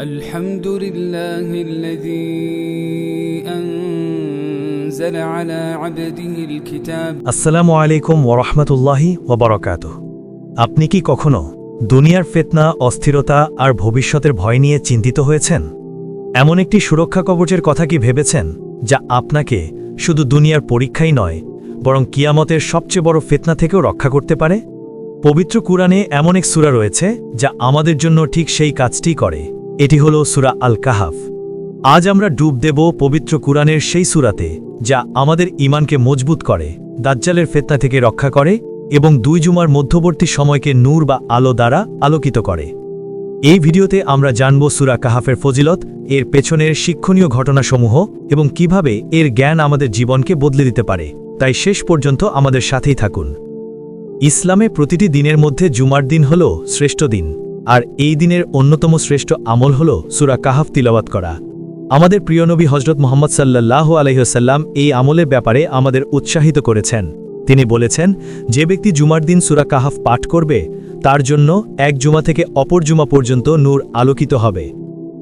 الحمد لله الذي أنزل على عبده الكتاب আসসালামু আলাইকুম ওরহমতুল্লাহি ওবরকাত আপনি কি কখনো দুনিয়ার ফেতনা অস্থিরতা আর ভবিষ্যতের ভয় নিয়ে চিন্তিত হয়েছেন এমন একটি সুরক্ষা কবচের কথা কি ভেবেছেন যা আপনাকে শুধু দুনিয়ার পরীক্ষাই নয় বরং কিয়ামতের সবচেয়ে বড় ফেতনা থেকেও রক্ষা করতে পারে পবিত্র কুরআনে এমন এক সূরা রয়েছে যা আমাদের জন্য ঠিক সেই কাজটি করে এটি হল সুরা আল কাহাফ আজ আমরা ডুব দেব পবিত্র কুরআনের সেই সুরাতে, যা আমাদের ইমানকে মজবুত করে, দাজ্জালের ফেতনা থেকে রক্ষা করে এবং দুই জুমার মধ্যবর্তী সময়কে নূর বা আলো দ্বারা আলোকিত করে। এই ভিডিওতে আমরা জানব সুরা কাহাফের ফজিলত, এর পেছনের শিক্ষণীয় ঘটনাসমূহ এবং কীভাবে এর জ্ঞান আমাদের জীবনকে বদলে দিতে পারে। তাই শেষ পর্যন্ত আমাদের সাথেই থাকুন। ইসলামে প্রতিটি দিনের মধ্যে জুমার দিন হল শ্রেষ্ঠ দিন। আর এই দিনের অন্যতম শ্রেষ্ঠ আমল হল সুরা কাহাফ তিলাওয়াত করা। আমাদের প্রিয় নবী হজরত মোহাম্মদ সাল্লাহ আলহ্লাম এই আমলের ব্যাপারে আমাদের উৎসাহিত করেছেন। তিনি বলেছেন, যে ব্যক্তি জুমার দিন সুরা কাহাফ পাঠ করবে, তার জন্য এক জুমা থেকে অপর জুমা পর্যন্ত নূর আলোকিত হবে।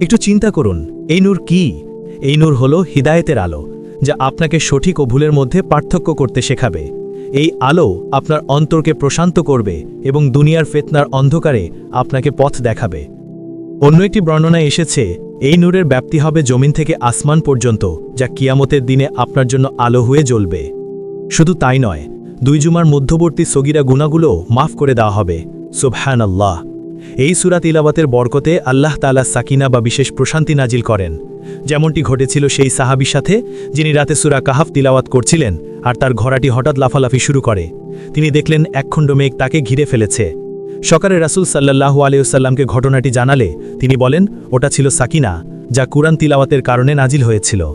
একটু চিন্তা করুন, এই নূর কি? এই নূর হল হিদায়েতের আলো, যা আপনাকে সঠিক ও ভুলের মধ্যে পার্থক্য করতে শেখাবে। এই আলো আপনার অন্তরকে প্রশান্ত করবে এবং দুনিয়ার ফেতনার অন্ধকারে আপনাকে পথ দেখাবে। অন্য একটি বর্ণনায় এসেছে, এই নূরের ব্যাপ্তি হবে জমিন থেকে আসমান পর্যন্ত, যা কিয়ামতের দিনে আপনার জন্য আলো হয়ে জ্বলবে। শুধু তাই নয়, দুই জুমার মধ্যবর্তী সগিরা গুণাগুলো মাফ করে দেওয়া হবে। সুবহান আল্লাহ এই সুরাত ইলাবাতের বরকতে আল্লাহ তালা সাকিনা বা বিশেষ প্রশান্তি নাজিল করেন। যেমনটি ঘটেছিল সেই সাহাবির সাথে, যিনি রাতে সুরা কাহাফ তিলাওয়াত করছিলেন আর তার ঘোড়াটি হঠাৎ লাফালাফি শুরু করে। তিনি দেখলেন একখণ্ড মেঘ তাকে ঘিরে ফেলেছে। সকালে রাসুল সাল্লাহু আলিউসাল্লামকে ঘটনাটি জানালে, তিনি বলেন, ওটা ছিল সাকিনা, যা কুরআন তিলাওয়াতের কারণে নাজিল হয়েছিল।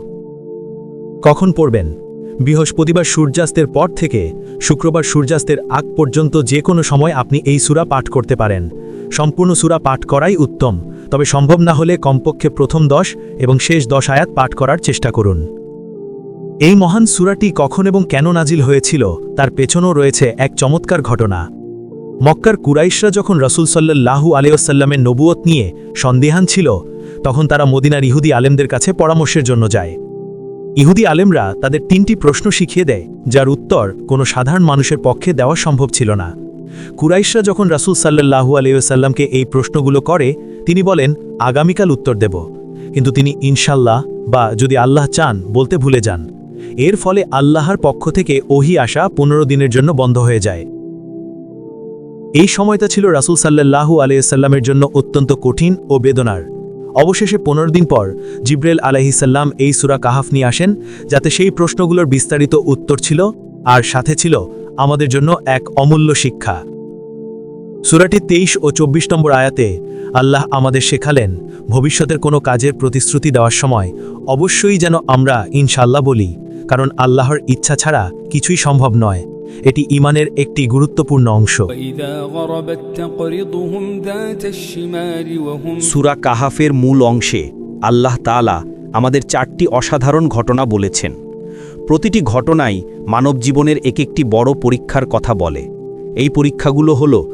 কখন পড়বেন? বৃহস্পতিবার সূর্যাস্তের পর থেকে শুক্রবার সূর্যাস্তের আগ পর্যন্ত যে কোনো সময় আপনি এই সুরা পাঠ করতে পারেন। সম্পূর্ণ সুরা পাঠ করাই উত্তম। তবে সম্ভব না হলে কমপক্ষে প্রথম দশ এবং শেষ দশ আয়াত পাঠ করার চেষ্টা করুন। এই মহান সুরাটি কখন এবং কেন নাজিল হয়েছিল, তার পেছনও রয়েছে এক চমৎকার ঘটনা। মক্কার কুরাইশরা যখন রসুল সাল্লাহু আলিয়াসাল্লামের নবুয়ত নিয়ে সন্দেহান ছিল, তখন তারা মদিনার ইহুদি আলেমদের কাছে পরামর্শের জন্য যায়। ইহুদি আলেমরা তাদের তিনটি প্রশ্ন শিখিয়ে দেয়, যার উত্তর কোনো সাধারণ মানুষের পক্ষে দেওয়া সম্ভব ছিল না। কুরাইশরা যখন রাসুল সাল্লাহু আলিয়াসাল্লামকে এই প্রশ্নগুলো করে, তিনি বলেন, আগামীকাল উত্তর দেব। কিন্তু তিনি ইনশাল্লাহ বা যদি আল্লাহ চান, বলতে ভুলে যান। এর ফলে আল্লাহর পক্ষ থেকে ওহি আসা পনেরো দিনের জন্য বন্ধ হয়ে যায়। এই সময়টা ছিল রাসুল সাল্লাহু আলিয়াল্লামের জন্য অত্যন্ত কঠিন ও বেদনার। অবশেষে পনেরো দিন পর জিব্রেল আলাহিসাল্লাম এই সুরা কাহাফ নিয়ে আসেন, যাতে সেই প্রশ্নগুলোর বিস্তারিত উত্তর ছিল, আর সাথে ছিল আমাদের জন্য এক অমূল্য শিক্ষা। সুরাটি তেইশ ও ২৪ নম্বর আয়াতে আল্লাহ আমাদের শেখালেন, ভবিষ্যতের কোনো কাজের প্রতিশ্রুতি দেওয়ার সময় অবশ্যই যেন আমরা ইনশাল্লাহ বলি, কারণ আল্লাহর ইচ্ছা ছাড়া কিছুই সম্ভব নয়। এটি ইমানের একটি গুরুত্বপূর্ণ অংশ। সুরা কাহাফের মূল অংশে আল্লাহ তালা আমাদের চারটি অসাধারণ ঘটনা বলেছেন। প্রতিটি ঘটনাই মানব জীবনের এক একটি বড় পরীক্ষার কথা বলে। এই পরীক্ষাগুলো হল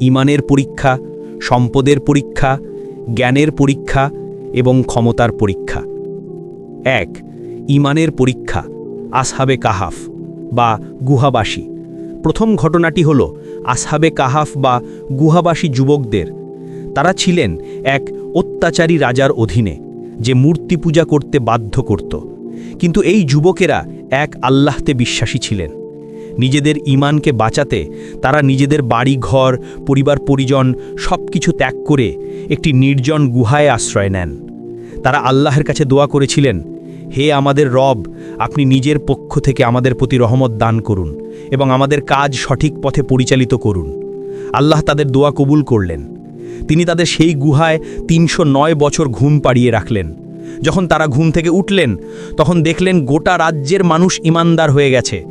ইমানের পরীক্ষা, সম্পদের পরীক্ষা, জ্ঞানের পরীক্ষা এবং ক্ষমতার পরীক্ষা। এক, ইমানের পরীক্ষা, আসহাবে কাহাফ বা গুহাবাসী। প্রথম ঘটনাটি হল আসহাবে কাহাফ বা গুহাবাসী যুবকদের। তারা ছিলেন এক অত্যাচারী রাজার অধীনে, যে মূর্তি পূজা করতে বাধ্য করত। কিন্তু এই যুবকেরা এক আল্লাহতে বিশ্বাসী ছিলেন। নিজেদের ইমানকে বাঁচাতে তারা নিজেদের বাড়ি, ঘর, পরিবার, পরিজন সব কিছু ত্যাগ করে একটি নির্জন গুহায় আশ্রয় নেন। তারা আল্লাহের কাছে দোয়া করেছিলেন, হে আমাদের রব, আপনি নিজের পক্ষ থেকে আমাদের প্রতি রহমত দান করুন এবং আমাদের কাজ সঠিক পথে পরিচালিত করুন। আল্লাহ তাদের দোয়া কবুল করলেন। তিনি তাদের সেই গুহায় তিনশো নয় বছর ঘুম পাড়িয়ে রাখলেন। যখন তারা ঘুম থেকে উঠলেন, তখন দেখলেন গোটা রাজ্যের মানুষ ইমানদার হয়ে গেছে।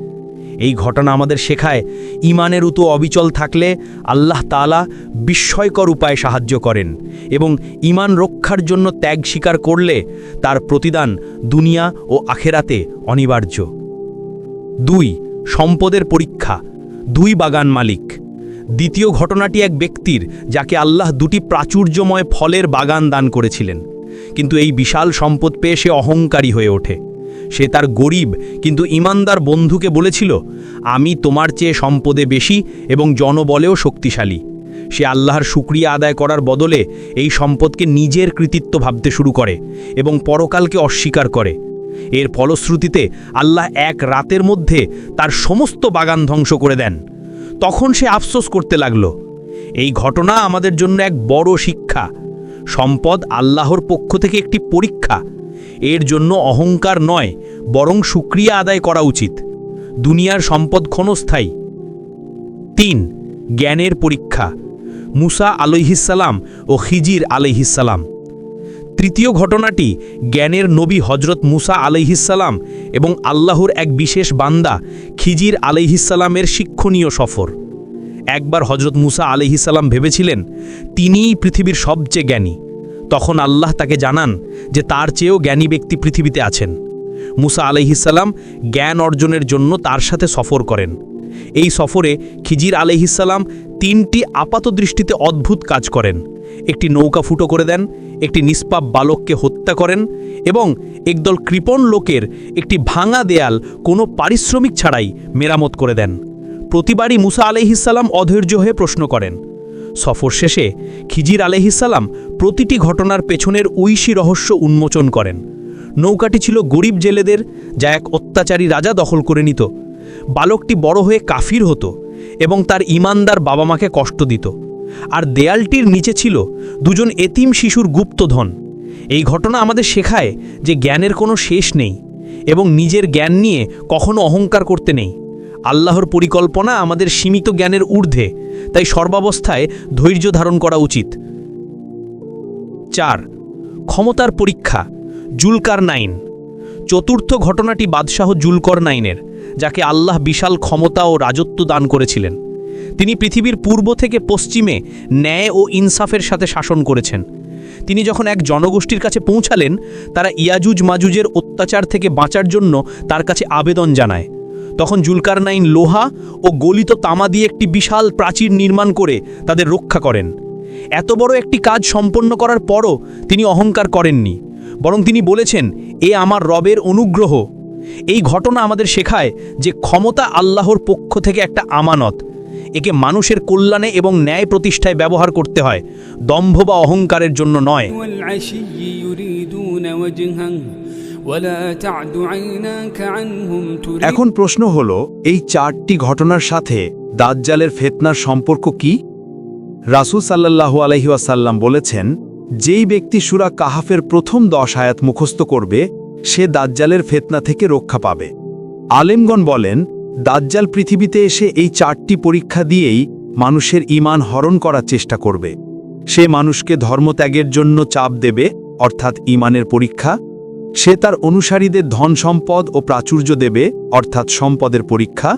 এই ঘটনা আমাদের শেখায়, ইমানের উতো অবিচল থাকলে আল্লাহ তাআলা বিস্ময়কর উপায়ে সাহায্য করেন এবং ইমান রক্ষার জন্য ত্যাগ স্বীকার করলে তার প্রতিদান দুনিয়া ও আখেরাতে অনিবার্য। দুই, সম্পদের পরীক্ষা। দুই বাগান মালিক। দ্বিতীয় ঘটনাটি এক ব্যক্তির, যাকে আল্লাহ দুটি প্রাচুর্যময় ফলের বাগান দান করেছিলেন। কিন্তু এই বিশাল সম্পদ পেয়ে সে অহংকারী হয়ে ওঠে। সে তার গরিব কিন্তু ইমানদার বন্ধুকে বলেছিল, আমি তোমার চেয়ে সম্পদে বেশি এবং জনবলেও শক্তিশালী। সে আল্লাহর শুক্রিয়া আদায় করার বদলে এই সম্পদকে নিজের কৃতিত্ব ভাবতে শুরু করে এবং পরকালকে অস্বীকার করে। এর ফলশ্রুতিতে আল্লাহ এক রাতের মধ্যে তার সমস্ত বাগান ধ্বংস করে দেন। তখন সে আফসোস করতে লাগল, এই ঘটনা আমাদের জন্য এক বড় শিক্ষা। সম্পদ আল্লাহর পক্ষ থেকে একটি পরীক্ষা। এর জন্য অহংকার নয়, বরং সুক্রিয়া আদায় করা উচিত। দুনিয়ার সম্পদ ক্ষণস্থায়ী। তিন, জ্ঞানের পরীক্ষা। মুসা আলহিসাল্লাম ও খিজির আলহিসাল্লাম তৃতীয় ঘটনাটি জ্ঞানের নবী হজরত মুসা আলহিসাল্লাম এবং আল্লাহর এক বিশেষ বান্দা খিজির আলহিসাল্লামের শিক্ষণীয় সফর। একবার হজরত মুসা আলহিসাল্লাম ভেবেছিলেন, তিনিই পৃথিবীর সবচেয়ে জ্ঞানী। তখন আল্লাহ তাকে জানান যে তার চেয়েও জ্ঞানী ব্যক্তি পৃথিবীতে আছেন। মুসা আলহিসাল্লাম জ্ঞান অর্জনের জন্য তার সাথে সফর করেন। এই সফরে খিজির আলহিসাল্লাম তিনটি আপাত দৃষ্টিতে অদ্ভুত কাজ করেন। একটি নৌকা ফুটো করে দেন, একটি নিষ্পাপ বালককে হত্যা করেন এবং একদল কৃপণ লোকের একটি ভাঙা দেয়াল কোনো পারিশ্রমিক ছাড়াই মেরামত করে দেন। প্রতিবারই মুসা আলহিসাল্লাম অধৈর্য হয়ে প্রশ্ন করেন। সফর শেষে খিজির আলহিসাল্লাম প্রতিটি ঘটনার পেছনের ঐশী রহস্য উন্মোচন করেন। নৌকাটি ছিল গরিব জেলেদের, যা এক অত্যাচারী রাজা দখল করে নিত। বালকটি বড় হয়ে কাফির হতো এবং তার ইমানদার বাবা মাকে কষ্ট দিত। আর দেয়ালটির নিচে ছিল দুজন এতিম শিশুর গুপ্তধন। এই ঘটনা আমাদের শেখায় যে জ্ঞানের কোনো শেষ নেই এবং নিজের জ্ঞান নিয়ে কখনো অহংকার করতে নেই। আল্লাহর পরিকল্পনা আমাদের সীমিত জ্ঞানের ঊর্ধ্বে, তাই সর্বাবস্থায় ধৈর্য ধারণ করা উচিত। চার, ক্ষমতার পরীক্ষা, জুলকার নাইন। চতুর্থ ঘটনাটি বাদশাহ জুলকর নাইনের, যাকে আল্লাহ বিশাল ক্ষমতা ও রাজত্ব দান করেছিলেন। তিনি পৃথিবীর পূর্ব থেকে পশ্চিমে ন্যায় ও ইনসাফের সাথে শাসন করেছেন। তিনি যখন এক জনগোষ্ঠীর কাছে পৌঁছালেন, তারা ইয়াজুজ মাজুজের অত্যাচার থেকে বাঁচার জন্য তার কাছে আবেদন জানায়। তখন জুলকারনাইন লোহা ও গলিত তামা দিয়ে একটি বিশাল প্রাচীর নির্মাণ করে তাদের রক্ষা করেন। এত বড় একটি কাজ সম্পন্ন করার পরও তিনি অহংকার করেননি, বরং তিনি বলেছেন, এ আমার রবের অনুগ্রহ। এই ঘটনা আমাদের শেখায় যে ক্ষমতা আল্লাহর পক্ষ থেকে একটা আমানত। একে মানুষের কল্যাণে এবং ন্যায় প্রতিষ্ঠায় ব্যবহার করতে হয়। দম্ভ বা অহংকারের জন্য নয়। এখন প্রশ্ন হল, এই চারটি ঘটনার সাথে দাজ্জালের ফেতনার সম্পর্ক কি? রাসুল সাল্লাহু আলহিউসাল্লাম বলেছেন, যেই ব্যক্তি সুরা কাহাফের প্রথম দশ আয়াত মুখস্থ করবে, সে দাজ্জালের ফেতনা থেকে রক্ষা পাবে। আলেমগণ বলেন, দাজ্জাল পৃথিবীতে এসে এই চারটি পরীক্ষা দিয়েই মানুষের ইমান হরণ করার চেষ্টা করবে। সে মানুষকে ধর্মত্যাগের জন্য চাপ দেবে, অর্থাৎ ইমানের পরীক্ষা সে তার অনুসারীদের ধন সম্পদ ও প্রাচুর্য দেবে, অর্থাৎ সম্পদের পরীক্ষা।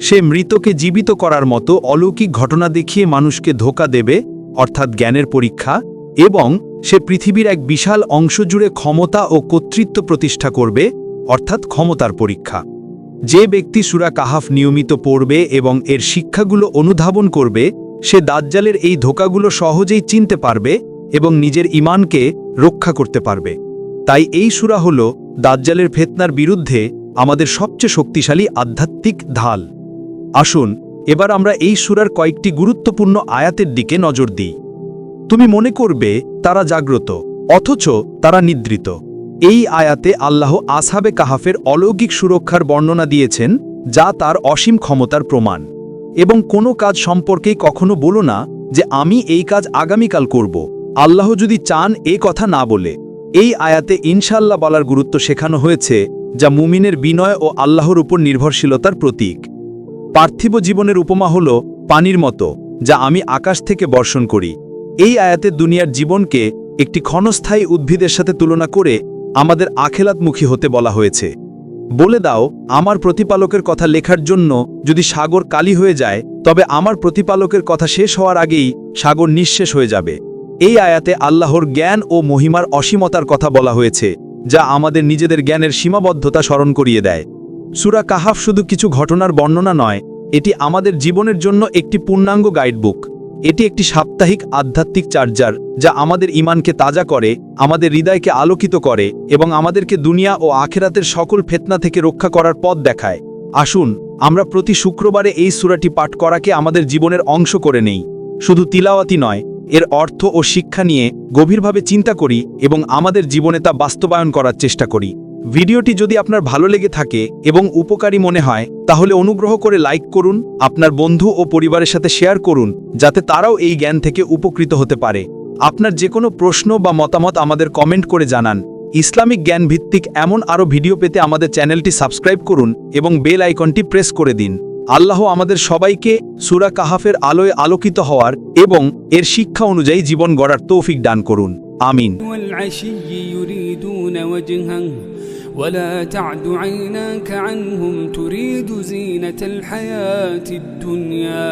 সে মৃতকে জীবিত করার মতো অলৌকিক ঘটনা দেখিয়ে মানুষকে ধোকা দেবে, অর্থাৎ জ্ঞানের পরীক্ষা, এবং সে পৃথিবীর এক বিশাল অংশ জুড়ে ক্ষমতা ও কর্তৃত্ব প্রতিষ্ঠা করবে, অর্থাৎ ক্ষমতার পরীক্ষা। যে ব্যক্তি সুরা কাহাফ নিয়মিত পড়বে এবং এর শিক্ষাগুলো অনুধাবন করবে, সে দাজ্জালের এই ধোকাগুলো সহজেই চিনতে পারবে এবং নিজের ইমানকে রক্ষা করতে পারবে। তাই এই সুরা হল দাজ্জালের ফেতনার বিরুদ্ধে আমাদের সবচেয়ে শক্তিশালী আধ্যাত্মিক ঢাল। আসুন, এবার আমরা এই সুরার কয়েকটি গুরুত্বপূর্ণ আয়াতের দিকে নজর দিই। তুমি মনে করবে, তারা জাগ্রত, অথচ তারা নিদ্রিত। এই আয়াতে আল্লাহ আসহাবে কাহাফের অলৌকিক সুরক্ষার বর্ণনা দিয়েছেন, যা তার অসীম ক্ষমতার প্রমাণ। এবং কোনো কাজ সম্পর্কেই কখনো বলো না যে, আমি এই কাজ আগামীকাল করব। আল্লাহ যদি চান এ কথা না বলে এই আয়াতে ইনশাল্লাহ বলার গুরুত্ব শেখানো হয়েছে, যা মুমিনের বিনয় ও আল্লাহর উপর নির্ভরশীলতার প্রতীক। পার্থিব জীবনের উপমা হল, পানির মতো, যা আমি আকাশ থেকে বর্ষণ করি। এই আয়াতে দুনিয়ার জীবনকে একটি ক্ষণস্থায়ী উদ্ভিদের সাথে তুলনা করে আমাদের আখেলাতমুখী হতে বলা হয়েছে। বলে দাও, আমার প্রতিপালকের কথা লেখার জন্য যদি সাগর কালি হয়ে যায়, তবে আমার প্রতিপালকের কথা শেষ হওয়ার আগেই সাগর নিঃশেষ হয়ে যাবে। এই আয়াতে আল্লাহর জ্ঞান ও মহিমার অসীমতার কথা বলা হয়েছে, যা আমাদের নিজেদের জ্ঞানের সীমাবদ্ধতা স্মরণ করিয়ে দেয়। সুরা কাহাফ শুধু কিছু ঘটনার বর্ণনা নয়, এটি আমাদের জীবনের জন্য একটি পূর্ণাঙ্গ গাইডবুক। এটি একটি সাপ্তাহিক আধ্যাত্মিক চার্জার, যা আমাদের ইমানকে তাজা করে, আমাদের হৃদয়কে আলোকিত করে এবং আমাদেরকে দুনিয়া ও আখেরাতের সকল ফেতনা থেকে রক্ষা করার পথ দেখায়। আসুন, আমরা প্রতি শুক্রবারে এই সুরাটি পাঠ করাকে আমাদের জীবনের অংশ করে নেই। শুধু তিলাওয়াতি নয় এর অর্থ ও শিক্ষা নিয়ে গভীরভাবে চিন্তা করি এবং আমাদের জীবনে তা বাস্তবায়ন করার চেষ্টা করি। ভিডিওটি যদি আপনার ভালো লেগে থাকে এবং উপকারী মনে হয়, তাহলে অনুগ্রহ করে লাইক করুন, আপনার বন্ধু ও পরিবারের সাথে শেয়ার করুন, যাতে তারাও এই জ্ঞান থেকে উপকৃত হতে পারে। আপনার যে কোনো প্রশ্ন বা মতামত আমাদের কমেন্ট করে জানান। ইসলামিক জ্ঞান ভিত্তিক এমন আরও ভিডিও পেতে আমাদের চ্যানেলটি সাবস্ক্রাইব করুন এবং বেল আইকনটি প্রেস করে দিন। আল্লাহ আমাদের সবাইকে সুরা কাহাফের আলোয় আলোকিত হওয়ার এবং এর শিক্ষা অনুযায়ী জীবন গড়ার তৌফিক দান করুন আমিন والعشي يريدون وجهه ولا تعد عيناك عنهم تريد زينة الحياة الدنيا